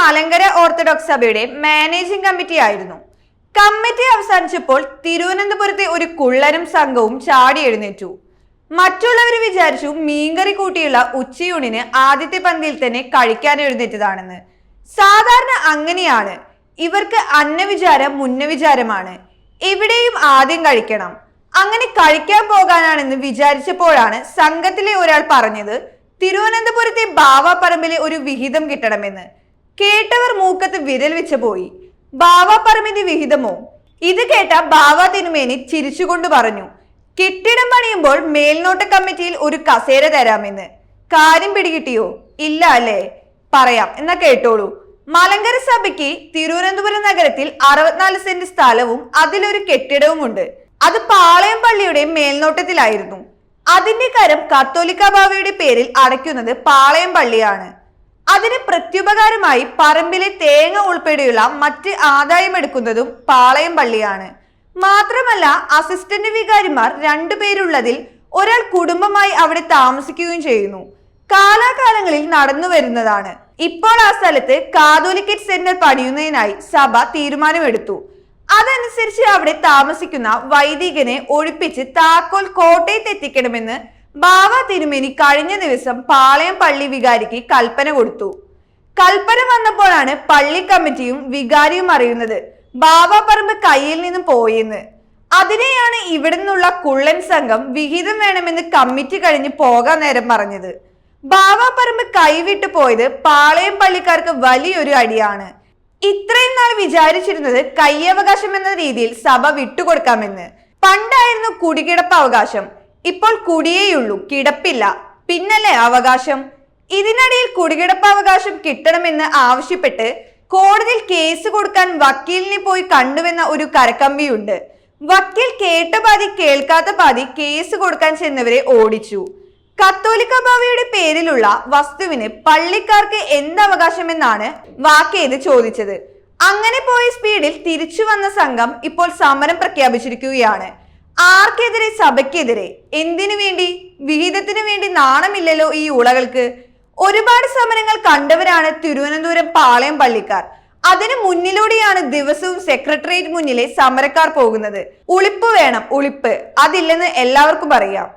Malankara orthodox സഭയുടെ managing committee ആയിരുന്നു. Committee അവസാനിച്ചപ്പോൾ തിരുവനന്തപുരത്തെ ഒരു കുള്ളനും സംഘവും ചാടി എഴുന്നേറ്റു. മറ്റുള്ളവർ വിചാരിച്ചു മീൻകറി കൂട്ടിയുള്ള ഉച്ചയൂണിന് ആദ്യത്തെ പന്തിയിൽ തന്നെ കഴിക്കാൻ എഴുന്നേറ്റതാണെന്ന്. സാധാരണ അങ്ങനെയാണ്. ഇവർക്ക് അന്നവിചാരം മുന്നവിചാരമാണ്. എവിടെയും ആദ്യം കഴിക്കണം. അങ്ങനെ കഴിക്കാൻ പോകാനാണെന്ന് വിചാരിച്ചപ്പോഴാണ് സംഘത്തിലെ ഒരാൾ പറഞ്ഞത് തിരുവനന്തപുരത്തെ ബാവാപ്പറമ്പിലെ ഒരു വിഹിതം കിട്ടണമെന്ന്. കേട്ടവർ മൂക്കത്ത് വിരൽ വെച്ച് പോയി. ബാവ ബാവാപ്പറമ്പിന്റെ വിഹിതമോ? ഇത് കേട്ട ബാവ തിരുമേനി ചിരിച്ചുകൊണ്ട് പറഞ്ഞു കെട്ടിടം പണിയുമ്പോൾ മേൽനോട്ട കമ്മിറ്റിയിൽ ഒരു കസേര തരാമെന്ന്. കാര്യം പിടികിട്ടിയോ? ഇല്ല അല്ലേ. പറയാം. എന്നാ കേട്ടോളൂ. മലങ്കര സഭയ്ക്ക് തിരുവനന്തപുരം നഗരത്തിൽ അറുപത്തിനാല് സെന്റ് സ്ഥലവും അതിലൊരു കെട്ടിടവും ഉണ്ട് അത് പാളയം പള്ളിയുടെ മേൽനോട്ടത്തിലായിരുന്നു. അതിന്റെ കരം കത്തോലിക്ക ബാവയുടെ പേരിൽ അടയ്ക്കുന്നത് പാളയം പള്ളിയാണ്. അതിന് പ്രത്യുപകാരമായി പറമ്പിലെ തേങ്ങ ഉൾപ്പെടെയുള്ള മറ്റ് ആദായം എടുക്കുന്നതും പാളയം പള്ളിയാണ്. മാത്രമല്ല അസിസ്റ്റന്റ് വികാരിമാർ രണ്ടുപേരുള്ളതിൽ ഒരാൾ കുടുംബമായി അവിടെ താമസിക്കുകയും ചെയ്യുന്നു. കാലാകാലങ്ങളിൽ നടന്നു വരുന്നതാണ്. ഇപ്പോൾ ആ സ്ഥലത്ത് കാതോലിക്കറ്റ് സെന്റർ പണിയുന്നതിനായി സഭ തീരുമാനമെടുത്തു. അതനുസരിച്ച് അവിടെ താമസിക്കുന്ന വൈദികനെ ഒഴിപ്പിച്ച് താക്കോൽ കോട്ടയത്ത് എത്തിക്കണമെന്ന് ബാവ തിരുമേനി കഴിഞ്ഞ ദിവസം പാളയം പള്ളി വികാരിക്ക് കൽപ്പന കൊടുത്തു. കൽപ്പന വന്നപ്പോഴാണ് പള്ളി കമ്മിറ്റിയും വികാരിയും അറിയുന്നത് ബാവാപ്പറമ്പ് കയ്യിൽ നിന്നും പോയെന്ന്. അതിനെയാണ് ഇവിടെ നിന്നുള്ള കുള്ളൻ സംഘം വിഹിതം വേണമെന്ന് കമ്മിറ്റി കഴിഞ്ഞ് പോകാൻ നേരം പറഞ്ഞത്. ബാവാപ്പറമ്പ് കൈവിട്ടു പോയത് പാളയം പള്ളിക്കാർക്ക് വലിയൊരു അടിയാണ്. ഇത്രയും നാൾ വിചാരിച്ചിരുന്നത് കയ്യവകാശം എന്ന രീതിയിൽ സഭ വിട്ടുകൊടുക്കാമെന്ന്. പണ്ടായിരുന്നു കുടികിടപ്പ് അവകാശം. ഇപ്പോൾ കുടിയേയുള്ളൂ കിടപ്പില്ല. പിന്നല്ലേ അവകാശം? ഇതിനിടയിൽ കുടികിടപ്പ് അവകാശം കിട്ടണമെന്ന് ആവശ്യപ്പെട്ട് കോടതിയിൽ കേസ് കൊടുക്കാൻ വക്കീലിനെ പോയി കണ്ടുവെന്ന ഒരു കരക്കമ്പിയുണ്ട്. വക്കീൽ കേട്ട പാതി കേൾക്കാത്ത പാതി കേസ് കൊടുക്കാൻ ചെന്നവരെ ഓടിച്ചു. കത്തോലിക്ക ബാവയുടെ പേരിലുള്ള വസ്തുവിന് പള്ളിക്കാർക്ക് എന്ത് അവകാശമെന്നാണ് വാക്കേത് ചോദിച്ചത്. അങ്ങനെ പോയ സ്പീഡിൽ തിരിച്ചു വന്ന സംഘം ഇപ്പോൾ സമരം പ്രഖ്യാപിച്ചിരിക്കുകയാണ്. ആർക്കെതിരെ സഭയ്ക്കെതിരെ എന്തിനു വേണ്ടി? വിഹിതത്തിനു വേണ്ടി നാണമില്ലല്ലോ ഈ ഉളകൾക്ക് ഒരുപാട് സമരങ്ങൾ കണ്ടവരാണ് തിരുവനന്തപുരം പാളയം പള്ളിക്കാർ. അതിനു മുന്നിലൂടെയാണ് ദിവസവും സെക്രട്ടേറിയറ്റ് മുന്നിലെ സമരക്കാർ പോകുന്നത്. ഉളിപ്പ് വേണം ഉളിപ്പ്. അതില്ലെന്ന് എല്ലാവർക്കും അറിയാം.